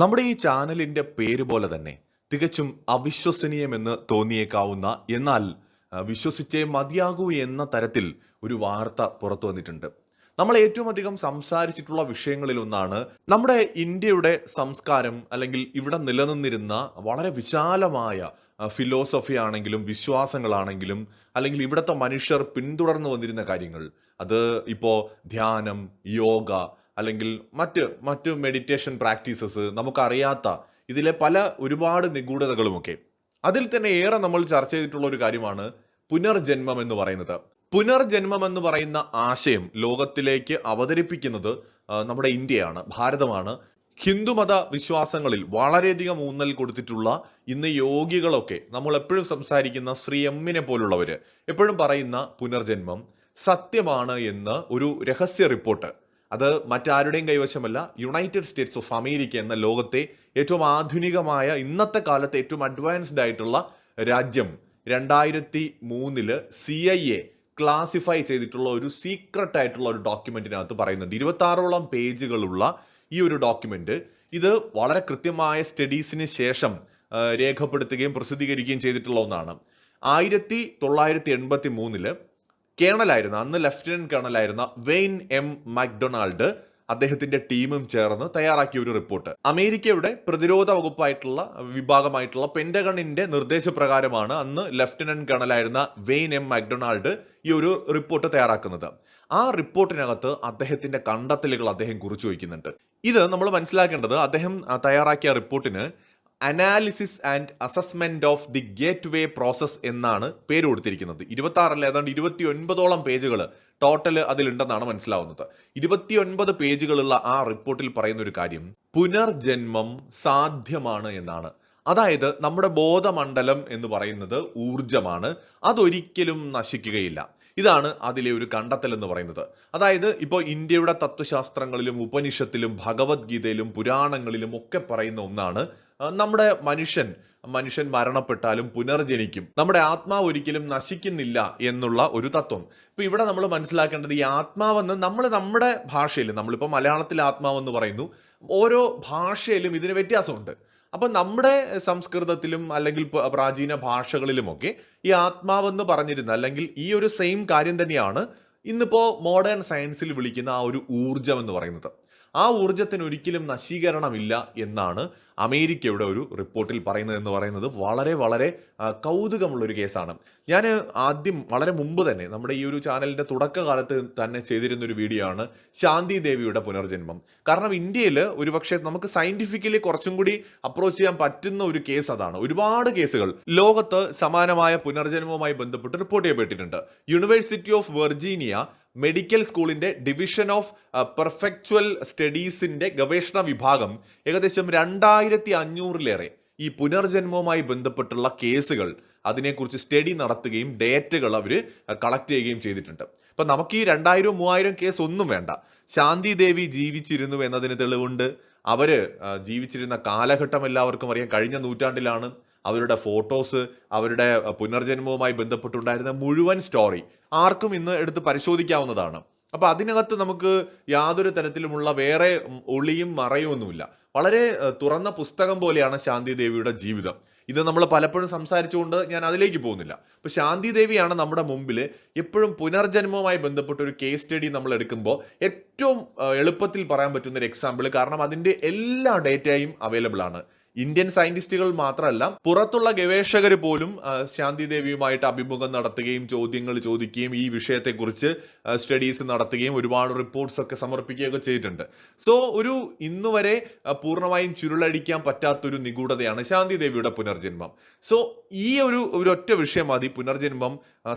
നമ്മുടെ ഈ ചാനലിന്റെ പേര് പോലെ തന്നെ തികച്ചും അവിശ്വസനീയമെന്ന് തോന്നിയേക്കാവുന്ന എന്നാൽ വിശ്വസിച്ചേ മതിയാകൂ എന്ന തരത്തിൽ ഒരു വാർത്ത പുറത്തു വന്നിട്ടുണ്ട്. നമ്മൾ ഏറ്റവും അധികം സംസാരിച്ചിട്ടുള്ള വിഷയങ്ങളിൽ ഒന്നാണ് നമ്മുടെ ഇന്ത്യയുടെ സംസ്കാരം അല്ലെങ്കിൽ ഇവിടെ നിലനിന്നിരുന്ന വളരെ വിശാലമായ ഫിലോസഫി ആണെങ്കിലും വിശ്വാസങ്ങളാണെങ്കിലും അല്ലെങ്കിൽ ഇവിടുത്തെ മനുഷ്യർ പിന്തുടർന്നു വന്നിരുന്ന കാര്യങ്ങൾ. അത് ഇപ്പോൾ ധ്യാനം യോഗ അല്ലെങ്കിൽ മറ്റ് മറ്റ് മെഡിറ്റേഷൻ പ്രാക്ടീസസ് നമുക്കറിയാത്ത ഇതിലെ പല ഒരുപാട് നിഗൂഢതകളുമൊക്കെ. അതിൽ തന്നെ ഏറെ നമ്മൾ ചർച്ച ചെയ്തിട്ടുള്ള ഒരു കാര്യമാണ് പുനർജന്മം എന്ന് പറയുന്നത്. പുനർജന്മം എന്ന് പറയുന്ന ആശയം ലോകത്തിലേക്ക് അവതരിപ്പിക്കുന്നത് നമ്മുടെ ഇന്ത്യയാണ് ഭാരതമാണ്. ഹിന്ദുമത വിശ്വാസങ്ങളിൽ വളരെയധികം ഊന്നൽ കൊടുത്തിട്ടുള്ള ഇന്ന് യോഗികളൊക്കെ നമ്മൾ എപ്പോഴും സംസാരിക്കുന്ന ശ്രീ എമ്മിനെ പോലുള്ളവര് എപ്പോഴും പറയുന്ന പുനർജന്മം സത്യമാണ് എന്ന് ഒരു രഹസ്യ റിപ്പോർട്ട്. അത് മറ്റാരുടെയും കൈവശമല്ല യുണൈറ്റഡ് സ്റ്റേറ്റ്സ് ഓഫ് അമേരിക്ക എന്ന ലോകത്തെ ഏറ്റവും ആധുനികമായ ഇന്നത്തെ കാലത്തെ ഏറ്റവും അഡ്വാൻസ്ഡ് ആയിട്ടുള്ള രാജ്യം. രണ്ടായിരത്തി മൂന്നിൽ സി ഐ എ ക്ലാസിഫൈ ചെയ്തിട്ടുള്ള ഒരു സീക്രട്ട് ആയിട്ടുള്ള ഒരു ഡോക്യുമെന്റിനകത്ത് പറയുന്നുണ്ട്. ഇരുപത്താറോളം പേജുകളുള്ള ഈ ഒരു ഡോക്യുമെന്റ് ഇത് വളരെ കൃത്യമായ സ്റ്റഡീസിന് ശേഷം രേഖപ്പെടുത്തുകയും പ്രസിദ്ധീകരിക്കുകയും ചെയ്തിട്ടുള്ള ഒന്നാണ്. ആയിരത്തി തൊള്ളായിരത്തി എൺപത്തി മൂന്നിൽ കേണലായിരുന്ന അന്ന് ലഫ്റ്റനന്റ് കേണലായിരുന്ന വെയിൻ എം മക്ഡൊണാൾഡ് അദ്ദേഹത്തിന്റെ ടീമും ചേർന്ന് തയ്യാറാക്കിയ ഒരു റിപ്പോർട്ട്. അമേരിക്കയുടെ പ്രതിരോധ വകുപ്പായിട്ടുള്ള വിഭാഗമായിട്ടുള്ള പെന്റഗണിന്റെ നിർദ്ദേശപ്രകാരമാണ് അന്ന് ലഫ്റ്റനന്റ് കേണലായിരുന്ന വെയിൻ എം മക്ഡൊണാൾഡ് ഈ ഒരു റിപ്പോർട്ട് തയ്യാറാക്കുന്നത്. ആ റിപ്പോർട്ടിനകത്ത് അദ്ദേഹത്തിന്റെ കണ്ടെത്തലുകൾ അദ്ദേഹം കുറിച്ചു വയ്ക്കുന്നുണ്ട്. ഇത് നമ്മൾ മനസ്സിലാക്കേണ്ടത് അദ്ദേഹം തയ്യാറാക്കിയ റിപ്പോർട്ടിന് analysis and assessment of the gateway process എന്നാണ് പേര് കൊടുത്തിരിക്കുന്നത്. ഇരുപത്തി ആറല്ല ഏതാണ്ട് ഇരുപത്തി ഒൻപതോളം പേജുകൾ ടോട്ടൽ അതിലുണ്ടെന്നാണ് മനസ്സിലാവുന്നത്. ഇരുപത്തി ഒൻപത് പേജുകളുള്ള ആ റിപ്പോർട്ടിൽ പറയുന്ന ഒരു കാര്യം പുനർജന്മം സാധ്യമാണ് എന്നാണ്. അതായത് നമ്മുടെ ബോധമണ്ഡലം എന്ന് പറയുന്നത് ഊർജമാണ് അതൊരിക്കലും നശിക്കുകയില്ല. ഇതാണ് അതിലെ ഒരു കണ്ടെത്തൽ എന്ന് പറയുന്നത്. അതായത് ഇപ്പോൾ ഇന്ത്യയുടെ തത്വശാസ്ത്രങ്ങളിലും ഉപനിഷത്തിലും ഭഗവത്ഗീതയിലും പുരാണങ്ങളിലും ഒക്കെ പറയുന്ന ഒന്നാണ് നമ്മുടെ മനുഷ്യൻ. മനുഷ്യൻ മരണപ്പെട്ടാലും പുനർജനിക്കും. നമ്മുടെ ആത്മാവ് ഒരിക്കലും നശിക്കുന്നില്ല എന്നുള്ള ഒരു തത്വം. ഇപ്പൊ ഇവിടെ നമ്മൾ മനസ്സിലാക്കേണ്ടത് ഈ ആത്മാവെന്ന് നമ്മൾ നമ്മുടെ ഭാഷയിൽ നമ്മളിപ്പോൾ മലയാളത്തിൽ ആത്മാവെന്ന് പറയുന്നു ഓരോ ഭാഷയിലും ഇതിന് വ്യത്യാസമുണ്ട്. അപ്പൊ നമ്മുടെ സംസ്കൃതത്തിലും അല്ലെങ്കിൽ പ്രാചീന ഭാഷകളിലുമൊക്കെ ഈ ആത്മാവെന്ന് പറഞ്ഞിരുന്ന അല്ലെങ്കിൽ ഈ ഒരു സെയിം കാര്യം തന്നെയാണ് ഇന്നിപ്പോൾ മോഡേൺ സയൻസിൽ വിളിക്കുന്ന ആ ഒരു ഊർജം എന്ന് പറയുന്നത്. ആ ഊർജത്തിന് ഒരിക്കലും നശീകരണമില്ല എന്നാണ് അമേരിക്കയുടെ ഒരു റിപ്പോർട്ടിൽ പറയുന്നത് എന്ന് പറയുന്നത്. വളരെ വളരെ കൗതുകമുള്ളൊരു കേസാണ്. ഞാൻ ആദ്യം വളരെ മുമ്പ് തന്നെ നമ്മുടെ ഈ ഒരു ചാനലിന്റെ തുടക്കകാലത്ത് തന്നെ ചെയ്തിരുന്ന ഒരു വീഡിയോ ആണ് ശാന്തി ദേവിയുടെ പുനർജന്മം. കാരണം ഇന്ത്യയിൽ ഒരുപക്ഷെ നമുക്ക് സയന്റിഫിക്കലി കുറച്ചും കൂടി അപ്രോച്ച് ചെയ്യാൻ പറ്റുന്ന ഒരു കേസ് അതാണ്. ഒരുപാട് കേസുകൾ ലോകത്ത് സമാനമായ പുനർജന്മവുമായി ബന്ധപ്പെട്ട് റിപ്പോർട്ട് ചെയ്യപ്പെട്ടിട്ടുണ്ട്. യൂണിവേഴ്സിറ്റി ഓഫ് വെർജീനിയ മെഡിക്കൽ സ്കൂളിന്റെ ഡിവിഷൻ ഓഫ് പെർഫെക്ച്വൽ സ്റ്റഡീസിന്റെ ഗവേഷണ വിഭാഗം ഏകദേശം രണ്ടായിരത്തി അഞ്ഞൂറിലേറെ ഈ പുനർജന്മവുമായി ബന്ധപ്പെട്ടുള്ള കേസുകൾ അതിനെക്കുറിച്ച് സ്റ്റഡി നടത്തുകയും ഡേറ്റകൾ അവർ കളക്ട് ചെയ്യുകയും ചെയ്തിട്ടുണ്ട്. അപ്പം നമുക്ക് ഈ രണ്ടായിരം മൂവായിരം കേസ് ഒന്നും വേണ്ട. ശാന്തി ദേവി ജീവിച്ചിരുന്നു എന്നതിന് തെളിവുണ്ട്. അവർ ജീവിച്ചിരുന്ന കാലഘട്ടം എല്ലാവർക്കും അറിയാം. കഴിഞ്ഞ നൂറ്റാണ്ടിലാണ് അവരുടെ ഫോട്ടോസ് അവരുടെ പുനർജന്മവുമായി ബന്ധപ്പെട്ടുണ്ടായിരുന്ന മുഴുവൻ സ്റ്റോറി ആർക്കും ഇന്ന് എടുത്ത് പരിശോധിക്കാവുന്നതാണ്. അപ്പോൾ അതിനകത്ത് നമുക്ക് യാതൊരു തരത്തിലുമുള്ള വേറെ ഒളിയും മറയും ഒന്നുമില്ല വളരെ തുറന്ന പുസ്തകം പോലെയാണ് ശാന്തി ദേവിയുടെ ജീവിതം. ഇത് നമ്മൾ പലപ്പോഴും സംസാരിച്ചുകൊണ്ട് ഞാൻ അതിലേക്ക് പോകുന്നില്ല. അപ്പൊ ശാന്തി ദേവിയാണ് നമ്മുടെ മുമ്പിൽ എപ്പോഴും പുനർജന്മവുമായി ബന്ധപ്പെട്ട ഒരു കേസ് സ്റ്റഡി നമ്മൾ എടുക്കുമ്പോൾ ഏറ്റവും എളുപ്പത്തിൽ പറയാൻ പറ്റുന്ന ഒരു എക്സാമ്പിൾ കാരണം അതിന്റെ എല്ലാ ഡേറ്റയും അവൈലബിൾ ആണ്. ഇന്ത്യൻ സയന്റിസ്റ്റുകൾ മാത്രമല്ല പുറത്തുള്ള ഗവേഷകർ പോലും ശാന്തി ദേവിയുമായിട്ട് അഭിമുഖം നടത്തുകയും ചോദ്യങ്ങൾ ചോദിക്കുകയും ഈ വിഷയത്തെക്കുറിച്ച് സ്റ്റഡീസ് നടത്തുകയും ഒരുപാട് റിപ്പോർട്ട്സ് ഒക്കെ സമർപ്പിക്കുകയൊക്കെ ചെയ്തിട്ടുണ്ട്. സോ ഒരു ഇന്നുവരെ പൂർണമായും ചുരുളടിക്കാൻ പറ്റാത്തൊരു നിഗൂഢതയാണ് ശാന്തി ദേവിയുടെ പുനർജന്മം. സോ ഈ ഒരു ഒരു ഒറ്റ വിഷയം മതി പുനർജന്മം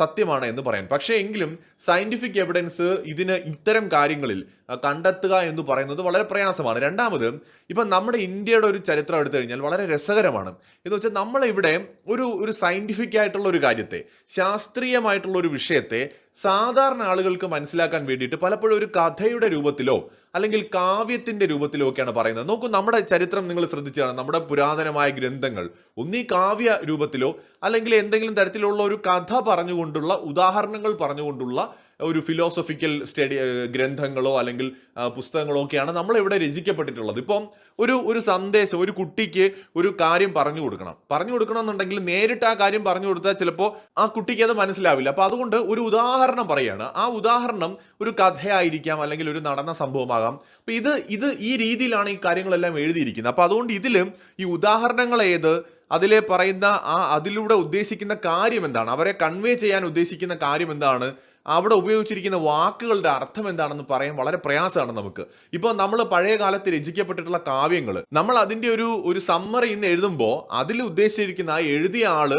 സത്യമാണ് എന്ന് പറയാൻ. പക്ഷേ എങ്കിലും സയന്റിഫിക് എവിഡൻസ് ഇതിന് ഇത്തരം കാര്യങ്ങളിൽ കണ്ടെത്തുക എന്ന് പറയുന്നത് വളരെ പ്രയാസമാണ്. രണ്ടാമത് ഇപ്പം നമ്മുടെ ഇന്ത്യയുടെ ഒരു ചരിത്രം എടുത്തു കഴിഞ്ഞാൽ വളരെ രസകരമാണ്. എന്ന് വെച്ചാൽ നമ്മളിവിടെ ഒരു ഒരു സയന്റിഫിക് ആയിട്ടുള്ള ഒരു കാര്യത്തെ ശാസ്ത്രീയമായിട്ടുള്ള ഒരു വിഷയത്തെ സാധാരണ ആളുകൾക്ക് മനസ്സിലാക്കാൻ വേണ്ടിയിട്ട് പലപ്പോഴും ഒരു കഥയുടെ രൂപത്തിലോ അല്ലെങ്കിൽ കാവ്യത്തിന്റെ രൂപത്തിലോ ഒക്കെയാണ് പറയുന്നത്. നോക്കൂ നമ്മുടെ ചരിത്രം നിങ്ങൾ ശ്രദ്ധിച്ചാണ്. നമ്മുടെ പുരാതനമായ ഗ്രന്ഥങ്ങൾ ഒന്നീ കാവ്യ രൂപത്തിലോ അല്ലെങ്കിൽ എന്തെങ്കിലും തരത്തിലുള്ള ഒരു കഥ പറഞ്ഞുകൊണ്ടുള്ള ഉദാഹരണങ്ങൾ പറഞ്ഞുകൊണ്ടുള്ള ഒരു ഫിലോസഫിക്കൽ സ്റ്റഡി ഗ്രന്ഥങ്ങളോ അല്ലെങ്കിൽ പുസ്തകങ്ങളോ ഒക്കെയാണ് നമ്മളിവിടെ രചിക്കപ്പെട്ടിട്ടുള്ളത്. ഇപ്പം ഒരു ഒരു സന്ദേശം ഒരു കുട്ടിക്ക് ഒരു കാര്യം പറഞ്ഞു കൊടുക്കണം. പറഞ്ഞു കൊടുക്കണം എന്നുണ്ടെങ്കിൽ നേരിട്ട് ആ കാര്യം പറഞ്ഞു കൊടുത്താൽ ചിലപ്പോൾ ആ കുട്ടിക്ക് അത് മനസ്സിലാവില്ല. അപ്പോൾ അതുകൊണ്ട് ഒരു ഉദാഹരണം പറയുകയാണ് ആ ഉദാഹരണം ഒരു കഥയായിരിക്കാം അല്ലെങ്കിൽ ഒരു നടന്ന സംഭവമാകാം. അപ്പോൾ ഇത് ഇത് ഈ രീതിയിലാണ് ഈ കാര്യങ്ങളെല്ലാം എഴുതിയിരിക്കുന്നത്. അപ്പോൾ അതുകൊണ്ട് ഇതിലും ഈ ഉദാഹരണങ്ങൾ ഏത് അതിലെ പറയുന്ന ആ അതിലൂടെ ഉദ്ദേശിക്കുന്ന കാര്യം എന്താണ്? അവരെ കൺവേ ചെയ്യാൻ ഉദ്ദേശിക്കുന്ന കാര്യം എന്താണ്? അവിടെ ഉപയോഗിച്ചിരിക്കുന്ന വാക്കുകളുടെ അർത്ഥം എന്താണെന്ന് പറയാൻ വളരെ പ്രയാസമാണ് നമുക്ക്. ഇപ്പോൾ നമ്മൾ പഴയ കാലത്ത് രചിക്കപ്പെട്ടിട്ടുള്ള കാവ്യങ്ങൾ നമ്മൾ അതിന്റെ ഒരു ഒരു സമ്മറി ഇന്ന് എഴുതുമ്പോൾ അതിൽ ഉദ്ദേശിച്ചിരിക്കുന്ന ആ എഴുതിയ ആൾ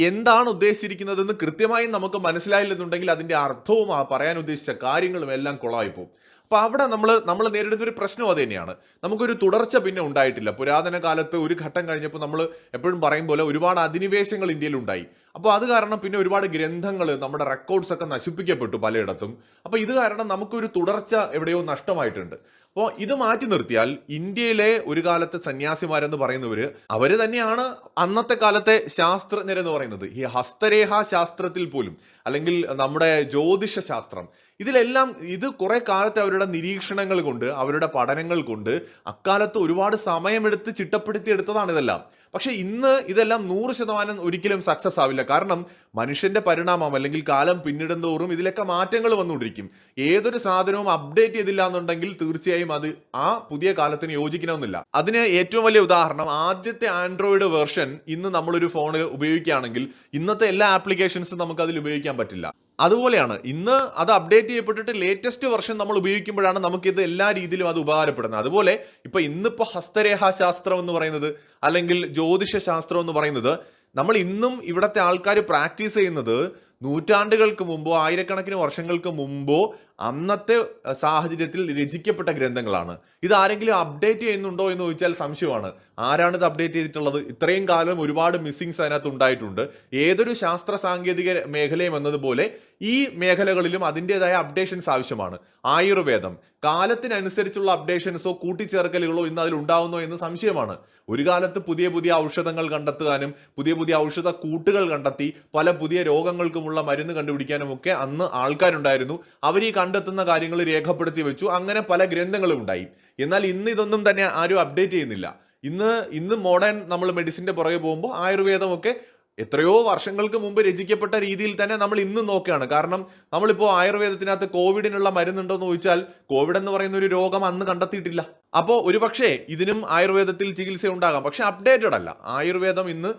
എന്താണ് ഉദ്ദേശിച്ചിരിക്കുന്നതെന്ന് കൃത്യമായും നമുക്ക് മനസ്സിലായില്ലെന്നുണ്ടെങ്കിൽ അതിന്റെ അർത്ഥവും ആ പറയാൻ ഉദ്ദേശിച്ച കാര്യങ്ങളും എല്ലാം കുളമായി പോകും അപ്പൊ അവിടെ നമ്മൾ നമ്മൾ നേരിടുന്ന ഒരു പ്രശ്നം അത് തന്നെയാണ്. നമുക്കൊരു തുടർച്ച പിന്നെ ഉണ്ടായിട്ടില്ല. പുരാതന കാലത്ത് ഒരു ഘട്ടം കഴിഞ്ഞപ്പോൾ നമ്മൾ എപ്പോഴും പറയും പോലെ ഒരുപാട് അധിനിവേശങ്ങൾ ഇന്ത്യയിൽ ഉണ്ടായി. അപ്പോൾ അത് കാരണം പിന്നെ ഒരുപാട് ഗ്രന്ഥങ്ങൾ നമ്മുടെ റെക്കോർഡ്സ് ഒക്കെ നശിപ്പിക്കപ്പെട്ടു പലയിടത്തും. അപ്പോൾ ഇത് കാരണം നമുക്കൊരു തുടർച്ച എവിടെയോ നഷ്ടമായിട്ടുണ്ട്. അപ്പോൾ ഇത് മാറ്റി നിർത്തിയാൽ ഇന്ത്യയിലെ ഒരു കാലത്തെ സന്യാസിമാരെന്ന് പറയുന്നവർ അവർ തന്നെയാണ് അന്നത്തെ കാലത്തെ ശാസ്ത്രജ്ഞരെന്ന് പറയുന്നത്. ഈ ഹസ്തരേഖ ശാസ്ത്രത്തിൽ പോലും അല്ലെങ്കിൽ നമ്മുടെ ജ്യോതിഷ ശാസ്ത്രം ഇതിലെല്ലാം ഇത് കുറെ കാലത്തെ അവരുടെ നിരീക്ഷണങ്ങൾ കൊണ്ട് അവരുടെ പഠനങ്ങൾ കൊണ്ട് അക്കാലത്ത് ഒരുപാട് സമയമെടുത്ത് ചിട്ടപ്പെടുത്തി എടുത്തതാണ് ഇതെല്ലാം. പക്ഷെ ഇന്ന് ഇതെല്ലാം നൂറ് ശതമാനം ഒരിക്കലും സക്സസ് ആവില്ല. കാരണം മനുഷ്യന്റെ പരിണാമം അല്ലെങ്കിൽ കാലം പിന്നിടുന്തോറും ഇതിലൊക്കെ മാറ്റങ്ങൾ വന്നുകൊണ്ടിരിക്കും. ഏതൊരു സാധനവും അപ്ഡേറ്റ് ചെയ്തില്ല എന്നുണ്ടെങ്കിൽ തീർച്ചയായും അത് ആ പുതിയ കാലത്തിന് യോജിക്കണമെന്നില്ല. അതിന് ഏറ്റവും വലിയ ഉദാഹരണം ആദ്യത്തെ ആൻഡ്രോയിഡ് വേർഷൻ ഇന്ന് നമ്മളൊരു ഫോണിൽ ഉപയോഗിക്കുകയാണെങ്കിൽ ഇന്നത്തെ എല്ലാ ആപ്ലിക്കേഷൻസും നമുക്ക് അതിൽ ഉപയോഗിക്കാൻ പറ്റില്ല. അതുപോലെയാണ് ഇന്ന് അത് അപ്ഡേറ്റ് ചെയ്യപ്പെട്ടിട്ട് ലേറ്റസ്റ്റ് വെർഷൻ നമ്മൾ ഉപയോഗിക്കുമ്പോഴാണ് നമുക്കിത് എല്ലാ രീതിയിലും അത് ഉപകാരപ്പെടുന്നത്. അതുപോലെ ഇപ്പൊ ഇന്നിപ്പോ ഹസ്തരേഖാ ശാസ്ത്രം എന്ന് പറയുന്നത് അല്ലെങ്കിൽ ജ്യോതിഷ ശാസ്ത്രം എന്ന് പറയുന്നത് നമ്മൾ ഇന്നും ഇവിടുത്തെ ആൾക്കാർ പ്രാക്ടീസ് ചെയ്യുന്നത് നൂറ്റാണ്ടുകൾക്ക് മുമ്പോ ആയിരക്കണക്കിന് വർഷങ്ങൾക്ക് മുമ്പോ അന്നത്തെ സാഹചര്യത്തിൽ രചിക്കപ്പെട്ട ഗ്രന്ഥങ്ങളാണ്. ഇത് ആരെങ്കിലും അപ്ഡേറ്റ് ചെയ്യുന്നുണ്ടോ എന്ന് ചോദിച്ചാൽ സംശയമാണ്. ആരാണ് ഇത് അപ്ഡേറ്റ് ചെയ്തിട്ടുള്ളത്? ഇത്രയും കാലം ഒരുപാട് മിസ്സിങ്സ് അതിനകത്ത് ഉണ്ടായിട്ടുണ്ട്. ഏതൊരു ശാസ്ത്ര സാങ്കേതിക മേഖലയും എന്നതുപോലെ ഈ മേഖലകളിലും അതിന്റെതായ അപ്ഡേഷൻസ് ആവശ്യമാണ്. ആയുർവേദം. കാലത്തിനനുസരിച്ചുള്ള അപ്ഡേഷൻസോ കൂട്ടിച്ചേർക്കലുകളോ ഇന്ന് അതിൽ ഉണ്ടാവുന്നോ എന്ന് സംശയമാണ്. ഒരു കാലത്ത് പുതിയ പുതിയ ഔഷധങ്ങൾ കണ്ടെത്താനും പുതിയ പുതിയ ഔഷധ കൂട്ടുകൾ കണ്ടെത്തി പല പുതിയ രോഗങ്ങൾക്കുമുള്ള മരുന്ന് കണ്ടുപിടിക്കാനും ഒക്കെ അന്ന് ആൾക്കാരുണ്ടായിരുന്നു. അവർ ഈ കണ്ടെത്തുന്ന കാര്യങ്ങൾ രേഖപ്പെടുത്തി വെച്ചു. അങ്ങനെ പല ഗ്രന്ഥങ്ങളും ഉണ്ടായി. എന്നാൽ ഇന്ന് ഇതൊന്നും തന്നെ ആരും അപ്ഡേറ്റ് ചെയ്യുന്നില്ല. ഇന്ന് ഇന്ന് മോഡേൺ നമ്മൾ മെഡിസിന്റെ പുറകെ പോകുമ്പോൾ ആയുർവേദമൊക്കെ എത്രയോ വർഷങ്ങൾക്ക് മുമ്പ് രചിക്കപ്പെട്ട രീതിയിൽ തന്നെ നമ്മൾ ഇന്ന് നോക്കുകയാണ്. കാരണം നമ്മളിപ്പോൾ ആയുർവേദത്തിനകത്ത് കോവിഡിനുള്ള മരുന്നുണ്ടോ എന്ന് ചോദിച്ചാൽ കോവിഡ് എന്ന് പറയുന്ന ഒരു രോഗം അന്ന് കണ്ടെത്തിയിട്ടില്ല. അപ്പോൾ ഒരുപക്ഷെ ഇതിനും ആയുർവേദത്തിൽ ചികിത്സ ഉണ്ടാകാം. പക്ഷെ അപ്ഡേറ്റഡ് അല്ല. ആയുർവേദം ഇന്ന്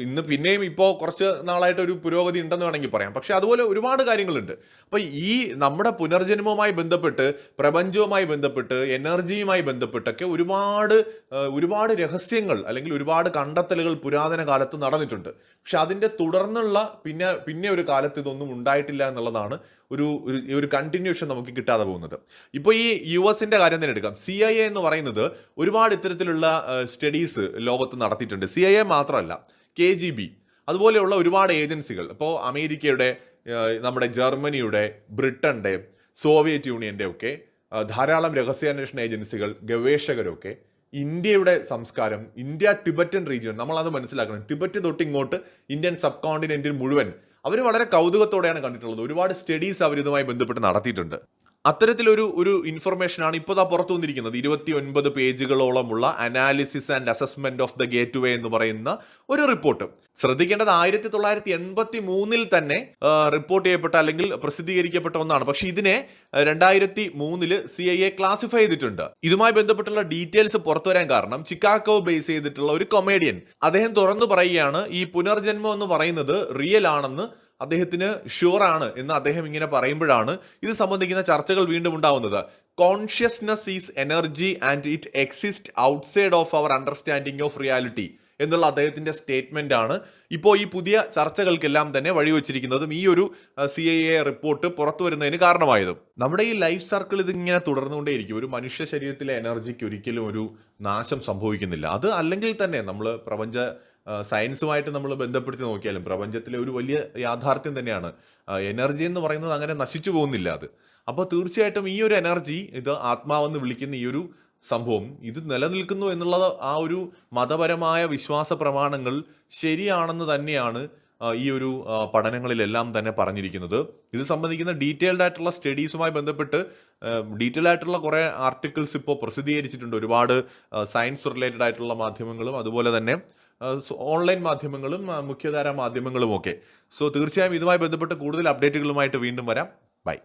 ഇന്ന് പിന്നെയും ഇപ്പോൾ കുറച്ച് നാളായിട്ട് ഒരു പുരോഗതി ഉണ്ടെന്ന് വേണമെങ്കിൽ പറയാം. പക്ഷെ അതുപോലെ ഒരുപാട് കാര്യങ്ങളുണ്ട്. അപ്പോൾ ഈ നമ്മുടെ പുനർജന്മവുമായി ബന്ധപ്പെട്ട് പ്രപഞ്ചവുമായി ബന്ധപ്പെട്ട് എനർജിയുമായി ബന്ധപ്പെട്ടൊക്കെ ഒരുപാട് ഒരുപാട് രഹസ്യങ്ങൾ അല്ലെങ്കിൽ ഒരുപാട് കണ്ടെത്തലുകൾ പുരാതന കാലത്ത് നടന്നിട്ടുണ്ട്. പക്ഷെ അതിന്റെ തുടർന്നുള്ള പിന്നെ പിന്നെ ഒരു കാലത്ത് ഇതൊന്നും ഉണ്ടായിട്ടില്ല എന്നുള്ളതാണ് ഒരു ഒരു- കണ്ടിന്യൂഷൻ നമുക്ക് കിട്ടാതെ പോകുന്നത്. ഇപ്പോൾ ഈ യു എസിന്റെ കാര്യം തന്നെ എടുക്കാം. സി ഐ എ എന്ന് പറയുന്നത് ഒരുപാട് ഇത്തരത്തിലുള്ള സ്റ്റഡീസ് ലോകത്ത് നടത്തിയിട്ടുണ്ട്. സി ഐ എ മാത്രമല്ല കെ ജി ബി അതുപോലെയുള്ള ഒരുപാട് ഏജൻസികൾ ഇപ്പോൾ അമേരിക്കയുടെ നമ്മുടെ ജർമ്മനിയുടെ ബ്രിട്ടന്റെ സോവിയറ്റ് യൂണിയന്റെ ഒക്കെ ധാരാളം രഹസ്യാന്വേഷണ ഏജൻസികൾ ഗവേഷകരൊക്കെ ഇന്ത്യയുടെ സംസ്കാരം ഇന്ത്യ ടിബറ്റൻ റീജിയൻ നമ്മൾ അത് മനസ്സിലാക്കണം. ടിബറ്റ് തൊട്ട് ഇങ്ങോട്ട് ഇന്ത്യൻ സബ് കോണ്ടിനെന്റിൽ മുഴുവൻ അവർ വളരെ കൗതുകത്തോടെയാണ് കണ്ടിട്ടുള്ളത്. ഒരുപാട് സ്റ്റഡീസ് അവരിതുമായി ബന്ധപ്പെട്ട് നടത്തിയിട്ടുണ്ട്. അത്തരത്തിലൊരു ഒരു ഇൻഫർമേഷൻ ആണ് ഇപ്പോൾ ഇതാ പുറത്തു വന്നിരിക്കുന്നത്. ഇരുപത്തി ഒൻപത് പേജുകളോളമുള്ള analysis and assessment of the gateway എന്ന് പറയുന്ന ഒരു റിപ്പോർട്ട് ശ്രദ്ധിക്കേണ്ടത് ആയിരത്തി തൊള്ളായിരത്തി എൺപത്തി മൂന്നിൽ തന്നെ റിപ്പോർട്ട് ചെയ്യപ്പെട്ട അല്ലെങ്കിൽ പ്രസിദ്ധീകരിക്കപ്പെട്ട ഒന്നാണ്. പക്ഷെ ഇതിനെ രണ്ടായിരത്തി മൂന്നിൽ സി ഐ എ ക്ലാസിഫൈ ചെയ്തിട്ടുണ്ട്. ഇതുമായി ബന്ധപ്പെട്ടുള്ള ഡീറ്റെയിൽസ് പുറത്തു വരാൻ കാരണം ചിക്കാഗോ ബേസ് ചെയ്തിട്ടുള്ള ഒരു കൊമേഡിയൻ അദ്ദേഹം തുറന്നു പറയുകയാണ് ഈ പുനർജന്മം എന്ന് പറയുന്നത് റിയൽ ആണെന്ന് അദ്ദേഹത്തിന് ഷുവർ ആണ് എന്ന് അദ്ദേഹം ഇങ്ങനെ പറയുമ്പോഴാണ് ഇത് സംബന്ധിക്കുന്ന ചർച്ചകൾ വീണ്ടും ഉണ്ടാവുന്നത്. Consciousness is energy and it exist outside of our understanding of reality എന്നുള്ള അദ്ദേഹത്തിന്റെ ആണ്. ഇപ്പോൾ ഈ പുതിയ ചർച്ചകൾക്കെല്ലാം തന്നെ വഴിവെച്ചിരിക്കുന്നതും ഈ ഒരു സി ഐ എ റിപ്പോർട്ട് പുറത്തു വരുന്നതിന് കാരണമായതും. നമ്മുടെ ഈ ലൈഫ് സർക്കിൾ ഇതിങ്ങനെ തുടർന്നുകൊണ്ടേയിരിക്കും. ഒരു മനുഷ്യ ശരീരത്തിലെ എനർജിക്ക് ഒരിക്കലും ഒരു നാശം സംഭവിക്കുന്നില്ല. അത് അല്ലെങ്കിൽ തന്നെ നമ്മൾ പ്രപഞ്ച സയൻസുമായിട്ട് നമ്മൾ ബന്ധപ്പെടുത്തി നോക്കിയാലും പ്രപഞ്ചത്തിലെ ഒരു വലിയ യാഥാർത്ഥ്യം തന്നെയാണ്. എനർജി എന്ന് പറയുന്നത് അങ്ങനെ നശിച്ചു പോകുന്നില്ല അത്. അപ്പോൾ തീർച്ചയായിട്ടും ഈ ഒരു എനർജി ഇത് ആത്മാവെന്ന് വിളിക്കുന്ന ഈ ഒരു സംഭവം. ഇത് നിലനിൽക്കുന്നു എന്നുള്ളത് ആ ഒരു മതപരമായ വിശ്വാസ പ്രമാണങ്ങൾ ശരിയാണെന്ന് തന്നെയാണ് ഈ ഒരു പഠനങ്ങളിലെല്ലാം തന്നെ പറഞ്ഞിരിക്കുന്നത്. ഇത് സംബന്ധിക്കുന്ന ഡീറ്റെയിൽഡ് ആയിട്ടുള്ള സ്റ്റഡീസുമായി ബന്ധപ്പെട്ട് ഡീറ്റെയിൽ ആയിട്ടുള്ള കുറേ ആർട്ടിക്കിൾസ് ഇപ്പോൾ പ്രസിദ്ധീകരിച്ചിട്ടുണ്ട്. ഒരുപാട് സയൻസ് റിലേറ്റഡ് ആയിട്ടുള്ള മാധ്യമങ്ങളും അതുപോലെ തന്നെ ഓൺലൈൻ മാധ്യമങ്ങളും മുഖ്യധാരാ മാധ്യമങ്ങളും ഒക്കെ സോ തീർച്ചയായും ഇതുമായി ബന്ധപ്പെട്ട് കൂടുതൽ അപ്ഡേറ്റുകളുമായിട്ട് വീണ്ടും വരാം. ബൈ.